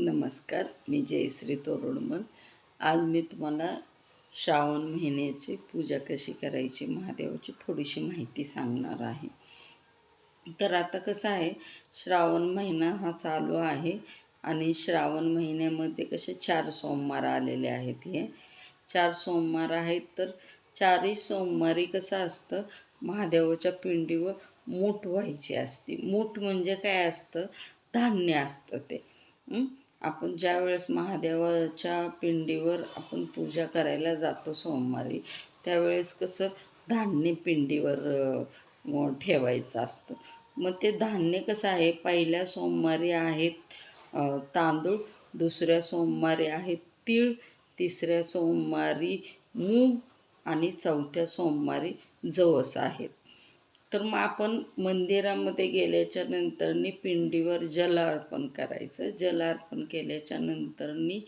नमस्कार मी जयश्री तोरडमल आज मी तुम्हाला श्रावण महिन्याची पूजा कशी करायची महादेवाची थोडीशी माहिती सांगणार आहे. तर आता कसं आहे श्रावण महिना हा चालू आहे आणि श्रावण महिन्यामध्ये कसे चार सोमवार आलेले आहेत हे. चार सोमवार आहेत तर चारही सोमवारी कसं असतं महादेवाच्या पिंडीवर मूठ व्हायची असते. मूठ म्हणजे काय असतं? धान्य असतं ते. आपण ज्या वेळेस महादेवाच्या पिंडीवर आपण पूजा करायला जातो सोमवारी त्यावेळेस कसं धान्य पिंडीवर ठेवायचं असतं. मग ते धान्य कसं आहे? पहिल्या सोमवारी आहेत तांदूळ दुसऱ्या सोमवारी आहेत तीळ तिसऱ्या सोमवारी मूग आणि चौथ्या सोमवारी जवस आहेत. तर मग आपण मंदिरामध्ये गेल्याच्या नंतरनी पिंडीवर जलार्पण करायचं. जलार्पण केल्याच्या नंतरनी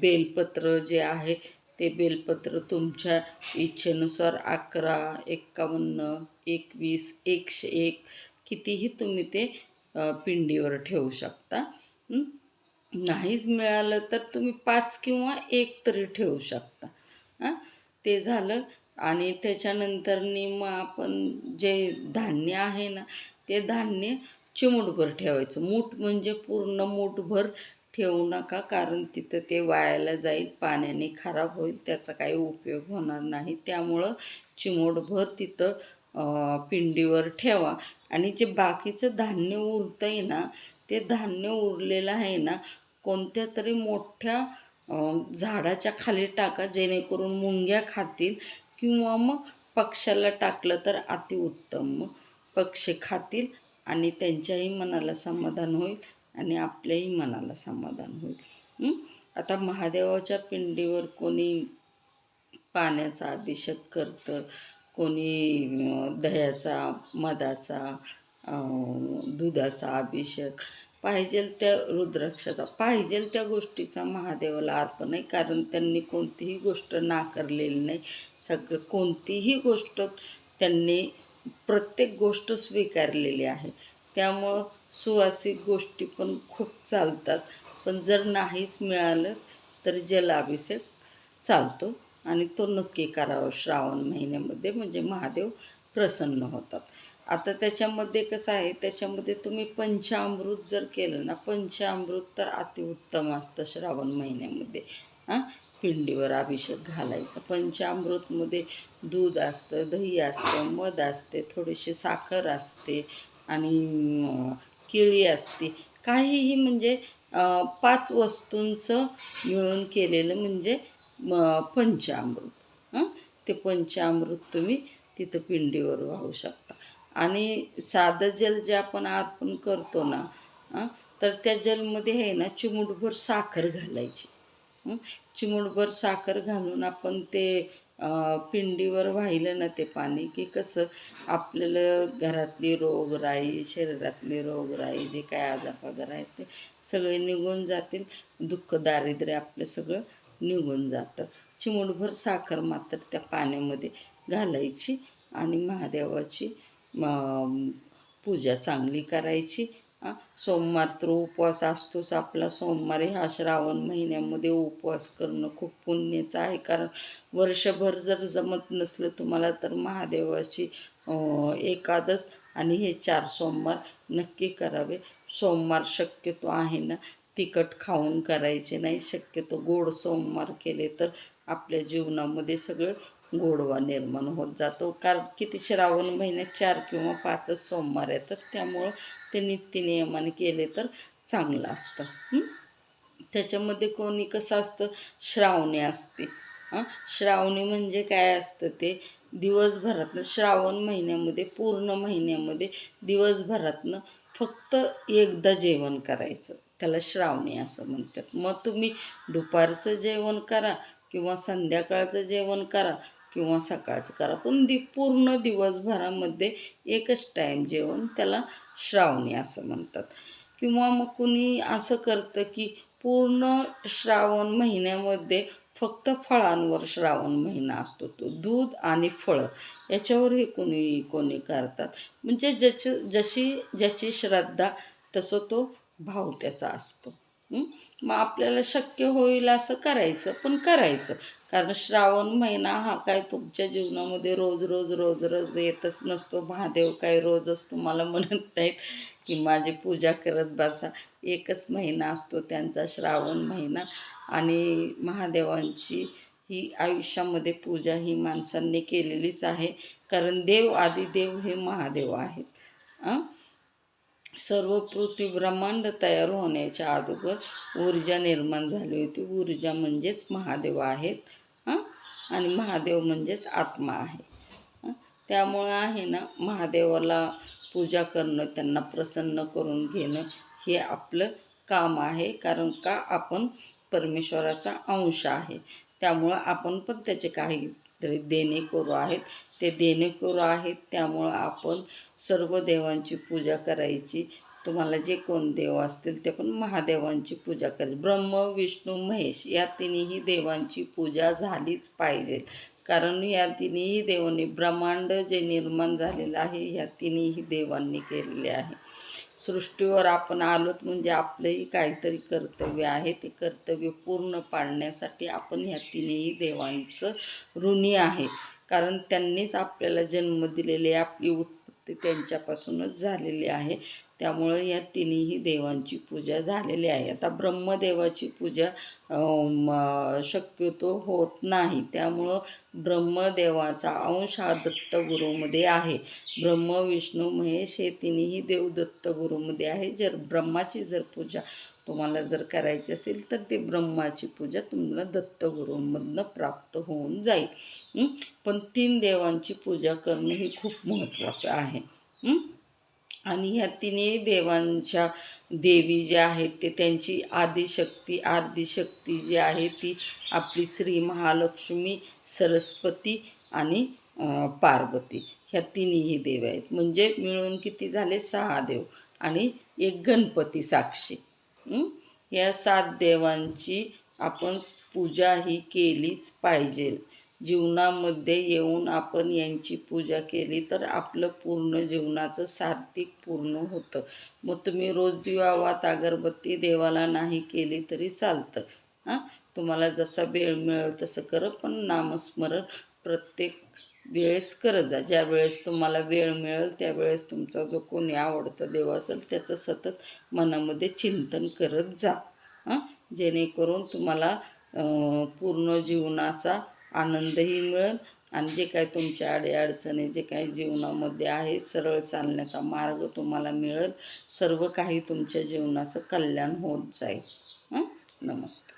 बेलपत्र जे आहे ते बेलपत्र तुमच्या इच्छेनुसार अकरा एक्कावन्न एकवीस एकशे एक कितीही तुम्ही ते पिंडीवर ठेवू शकता. नाहीच मिळालं तर तुम्ही पाच किंवा एक तरी ठेवू शकता. हां? ते झालं. आणि त्याच्यानंतरनी मग आपण जे धान्य आहे ना ते धान्य चिमूटभर ठेवायचं. मूठ म्हणजे पूर्ण मूठभर ठेवू नका कारण तिथं ते वायाला जाईल पाण्याने खराब होईल त्याचा काही उपयोग होणार नाही. त्यामुळं चिमूटभर तिथं पिंडीवर ठेवा. आणि जे बाकीचं धान्य उरतं आहे ना ते धान्य उरलेलं आहे ना कोणत्या तरी मोठ्या झाडाच्या खाली टाका जेणेकरून मुंग्या खातील किंवा मग पक्षाला टाकलं तर अतिउत्तम. मग पक्षी खातील आणि त्यांच्याही मनाला समाधान होईल आणि आपल्याही मनाला समाधान होईल. आता महादेवाच्या पिंडीवर कोणी पाण्याचा अभिषेक करतं कोणी दह्याचा मधाचा दुधाचा अभिषेक पाहिजेल त्या रुद्राक्षाचा पाहिजेल त्या गोष्टीचा महादेवाला अर्पण आहे. कारण त्यांनी कोणतीही गोष्ट नाकारलेली नाही. सगळं कोणतीही गोष्ट त्यांनी प्रत्येक गोष्ट स्वीकारलेली आहे. त्यामुळं सुवासिक गोष्टी पण खूप चालतात. पण जर नाहीच मिळालं तर जलाभिषेक चालतो. आणि तो नक्की करावा. श्रावण महिन्यामध्ये म्हणजे महादेव प्रसन्न होतात. आता त्याच्यामध्ये कसं आहे त्याच्यामध्ये तुम्ही पंचामृत जर केलं ना पंचामृत तर अतिउत्तम असतं श्रावण महिन्यामध्ये. हां? पिंडीवर अभिषेक घालायचा. पंचामृतमध्ये दूध असतं दही असतं मध असते थोडीशी साखर असते आणि केळी असते. काहीही म्हणजे पाच वस्तूंचं मिळून केलेलं म्हणजे पंचामृत. हां? ते पंचामृत तुम्ही तिथं पिंडीवर वाहू शकता. आणि साधं जल जे आपण अर्पण करतो ना तर त्या जलमध्ये आहे ना चिमूटभर साखर घालायची. चिमुटभर चिमूटभर साखर घालून आपण ते पिंडीवर वाहिलं ना ते पाणी की कसं आपल्याला घरातली रोगराई शरीरातली रोगराई जे काय आजारपजार आहेत ते सगळे निघून जातील दुःख दारिद्र्य आपलं सगळं निघून जातं. चिमूटभर साखर मात्र त्या पाण्यामध्ये घालायची आणि महादेवाची पूजा चांगली करायची. सोमवार तर उपवास असतोच आपला. सोमवारी ह्या श्रावण महिन्यामध्ये उपवास करणं खूप पुण्याचं आहे. कारण वर्षभर जर जमत नसलं तुम्हाला तर महादेवाची एकादस एकादश आणि हे चार सोमवार नक्की करावे. सोमवार शक्यतो आहे ना तिखट खाऊन करायचे नाही. शक्यतो गोड सोमवार केले तर आपल्या जीवनामध्ये सगळं गोडवा निर्माण होत जातो. कारण किती श्रावण महिन्यात चार किंवा पाचच सोमवार येतात त्यामुळं ते नित्यनियमाने केले तर चांगलं असतं. त्याच्यामध्ये कोणी कसं असतं? श्रावणी असते. हां? श्रावणी म्हणजे काय असतं ते? दिवसभरातनं श्रावण महिन्यामध्ये पूर्ण महिन्यामध्ये दिवसभरातनं फक्त एकदा जेवण करायचं. त्याला श्रावणी असं म्हणतात. मग तुम्ही दुपारचं जेवण करा किंवा संध्याकाळचं जेवण करा. किंवा सकाळचं करा. पण दि पूर्ण दिवसभरामध्ये एकच टाईम जेवण त्याला श्रावणी असं म्हणतात. किंवा मग कुणी असं करतं की पूर्ण श्रावण महिन्यामध्ये फक्त फळांवर श्रावण महिना असतो तो. दूध आणि फळं याच्यावरही कोणी कोणी करतात. म्हणजे ज्याची जशी ज्याची श्रद्धा तसं तो भाव त्याचा असतो. मग आपल्याला शक्य होईल असं करायचं पण करायचं. कारण श्रावण महिना हा काय तुमच्या जीवनामध्ये रोज रोज रोज रोज येतच नसतो. महादेव काय रोजच तुम्हाला म्हणत नाहीत की माझी पूजा करत बसा. एकच महिना असतो त्यांचा श्रावण महिना. आणि महादेवांची ही आयुष्यामध्ये पूजा ही माणसांनी केलेलीच आहे. कारण देव आदिदेव हे महादेव आहेत. सर्व पृथ्वी ब्रह्मांड तयार होण्याच्या अगोदर ऊर्जा निर्माण झाली होती. ऊर्जा म्हणजेच महादेव आहेत हां? आणि महादेव म्हणजेच आत्मा आहे. त्यामुळं आहे ना महादेवाला पूजा करणं त्यांना प्रसन्न करून घेणं हे आपलं काम आहे. कारण का? आपण परमेश्वराचा अंश आहे. त्यामुळं आपण पण त्याचे काही देणे करू आहेत. ते देणेकरू आहेत त्यामुळं आपण सर्व देवांची पूजा करायची. तुम्हाला जे कोण देव असतील ते पण महादेवांची पूजा करायची. ब्रह्म विष्णू महेश या तिन्ही देवांची पूजा झालीच पाहिजे. कारण या तिन्ही देवांनी ब्रह्मांड जे निर्माण झालेलं आहे या तिन्ही देवांनी केलेले आहे. सृष्टीवर आपण आलोत म्हणजे आपलंही काहीतरी कर्तव्य आहे. ते कर्तव्य पूर्ण पाडण्यासाठी आपण ह्या तिन्ही देवांचं ऋणी आहे. कारण त्यांनीच आपल्याला जन्म दिलेले आपली उत्पत्ती त्यांच्यापासूनच झालेली आहे. त्यामुळं या तिन्ही देवांची पूजा झालेली आहे. आता ब्रह्मदेवाची पूजा शक्यतो होत नाही. त्यामुळं ब्रह्मदेवाचा अंश हा दत्तगुरूमध्ये आहे. ब्रह्म विष्णू महेश हे तिन्ही देव दत्तगुरूमध्ये आहे. जर ब्रह्माची जर पूजा तुम्हाला जर करायची असेल तर ते ब्रह्माची पूजा तुम्हाला दत्तगुरूंमधनं प्राप्त होऊन जाईल. पण तीन देवांची पूजा करणं हे खूप महत्त्वाचं आहे. आणि ह्या तिन्ही देवांच्या देवी ज्या आहेत ते त्यांची आदिशक्ती आदिशक्ती जी आहे ती आपली श्री महालक्ष्मी सरस्वती आणि पार्वती. ह्या तिन्ही देव आहेत. म्हणजे मिळून किती झाले? सहा देव आणि एक गणपती साक्षी. या सात देवांची आपण पूजा ही केलीच पाहिजे. जीवनामध्ये येऊन आपण यांची पूजा केली तर आपलं पूर्ण जीवनाचं सार्थिक पूर्ण होतं. मग तुम्ही रोज दिवावात अगरबत्ती देवाला नाही केली तरी चालतं. हां? तुम्हाला जसा वेळ मिळेल तसं कर पण नामस्मरण प्रत्येक वेळेस करत जा ज्या वेळेस तुम्हाला वेळ मिळेल त्यावेळेस तुमचा जो कोणी आवडतं देव असेल त्याचं सतत मनामध्ये चिंतन करत जा. हां? जेणेकरून तुम्हाला पूर्ण जीवनाचा आनंदही मिळेल आणि जे काय तुमच्या अडीअडचणी जे काही जीवनामध्ये आहे सरळ चालण्याचा मार्ग तुम्हाला मिळेल. सर्व काही तुमच्या जीवनाचं कल्याण होत जाईल. नमस्कार. नमस्ते